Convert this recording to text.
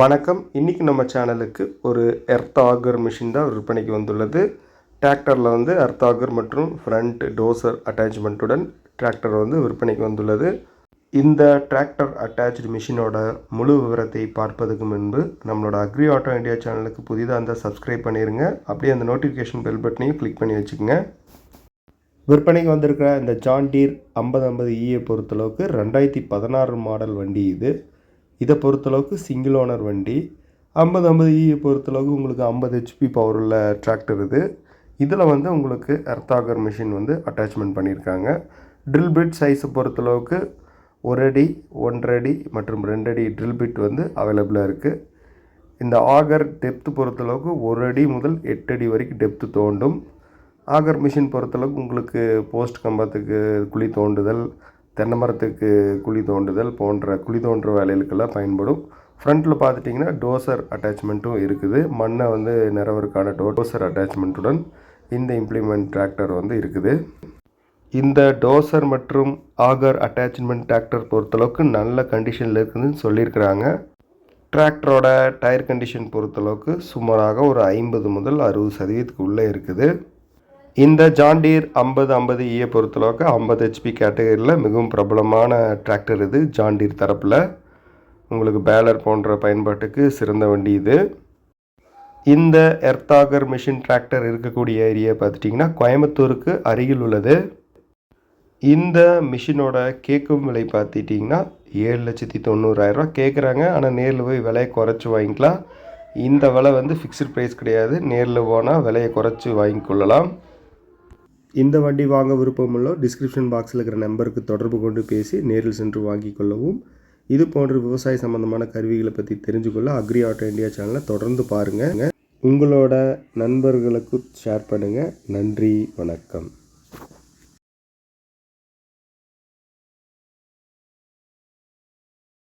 வணக்கம். இன்றைக்கி நம்ம சேனலுக்கு ஒரு எர்த் ஆகர் மிஷின் தான் விற்பனைக்கு வந்துள்ளது. டிராக்டரில் வந்து எர்த் ஆகர் மற்றும் ஃப்ரண்ட் டோசர் அட்டாச்மெண்ட்டுடன் டிராக்டர் வந்து விற்பனைக்கு வந்துள்ளது. இந்த டிராக்டர் அட்டாச்டு மிஷினோட முழு விவரத்தை பார்ப்பதுக்கு முன்பு நம்மளோட அக்ரி ஆட்டோ இந்தியா சேனலுக்கு புதிதாக இருந்தால் சப்ஸ்கிரைப் பண்ணிடுங்க அப்படியே அந்த நோட்டிஃபிகேஷன் பெல் பட்டனையும் கிளிக் பண்ணி வச்சுக்கோங்க. விற்பனைக்கு வந்திருக்கிற இந்த ஜான்டீர் ஐம்பது ஐம்பது இஏ பொறுத்தளவுக்கு ரெண்டாயிரத்தி பதினாறு மாடல் வண்டி இது. இதை பொறுத்தளவுக்கு சிங்கிள் ஓனர் வண்டி. ஐம்பது ஐம்பது இஏ பொறுத்தளவுக்கு உங்களுக்கு ஐம்பது ஹெச்பி பவர் உள்ள டிராக்டர் இது. இதில் வந்து உங்களுக்கு எர்த்தாகர் மிஷின் வந்து அட்டாச்மெண்ட் பண்ணியிருக்காங்க. ட்ரில் பிட் சைஸை பொறுத்தளவுக்கு ஒரு அடி ஒன்றரை அடி மற்றும் ரெண்டு அடி ட்ரில் பிட் வந்து அவைலபிளாக இருக்குது இந்த ஆகர் டெப்த்து பொறுத்தளவுக்கு ஒரு அடி முதல் எட்டு அடி வரைக்கும் டெப்த்து தோண்டும். ஆகர் மிஷின் பொறுத்தளவுக்கு உங்களுக்கு போஸ்ட் கம்பத்துக்கு குழி தோண்டுதல் தென்னை மரத்துக்கு குழி தோண்டுதல் போன்ற குழி தோன்ற வேலைகளுக்கெல்லாம் பயன்படும். ஃப்ரண்ட்டில் பார்த்துட்டிங்கன்னா டோசர் அட்டாச்மெண்ட்டும் இருக்குது. மண்ணை வந்து நிறவருக்கான டோசர் அட்டாச்மெண்ட்டுடன் இந்த இம்ப்ளிமெண்ட் டிராக்டர் வந்து இருக்குது. இந்த டோசர் மற்றும் ஆகர் அட்டாச்மெண்ட் டிராக்டர் பொறுத்தளவுக்கு நல்ல கண்டிஷனில் இருக்குதுன்னு சொல்லியிருக்கிறாங்க. டிராக்டரோட டயர் கண்டிஷன் பொறுத்தளவுக்கு சுமாராக ஒரு ஐம்பது முதல் அறுபது சதவீதத்துக்கு உள்ளே இருக்குது. இந்த ஜாண்டீர் ஐம்பது ஐம்பது இஏ பொறுத்தளவுக்கு ஐம்பது ஹெச்பி கேட்டகரியில் மிகவும் பிரபலமான டிராக்டர் இது ஜாண்டீர் தரப்பில். உங்களுக்கு பேலர் போன்ற பயன்பாட்டுக்கு சிறந்த வண்டி இது. இந்த எர்த்தாகர் மிஷின் டிராக்டர் இருக்கக்கூடிய ஏரியா பார்த்துட்டிங்கன்னா கோயம்புத்தூருக்கு அருகில் உள்ளது. இந்த மிஷினோட கேட்கும் விலை பார்த்துட்டிங்கன்னா ஏழு லட்சத்தி தொண்ணூறாயிரரூவா கேட்குறாங்க ஆனால் நேரில் போய் விலையை குறைச்சி வாங்கிக்கலாம். இந்த விலை வந்து ஃபிக்ஸ்டு ப்ரைஸ் கிடையாது. நேரில் போனால் விலையை குறைச்சி வாங்கிக்கொள்ளலாம் இந்த வண்டி வாங்க விருப்பமுள்ள டிஸ்கிரிப்ஷன் பாக்ஸில் இருக்கிற நம்பருக்கு தொடர்பு கொண்டு பேசி நேரில் சென்று வாங்கிக் கொள்ளவும். இது போன்ற விவசாய சம்பந்தமான கருவிகளை பற்றி தெரிஞ்சுக்கொள்ள அக்ரி ஆட்டோ இந்தியா சேனலை தொடர்ந்து பாருங்கள் உங்களோட நண்பர்களுக்கு ஷேர் பண்ணுங்கள் நன்றி வணக்கம்.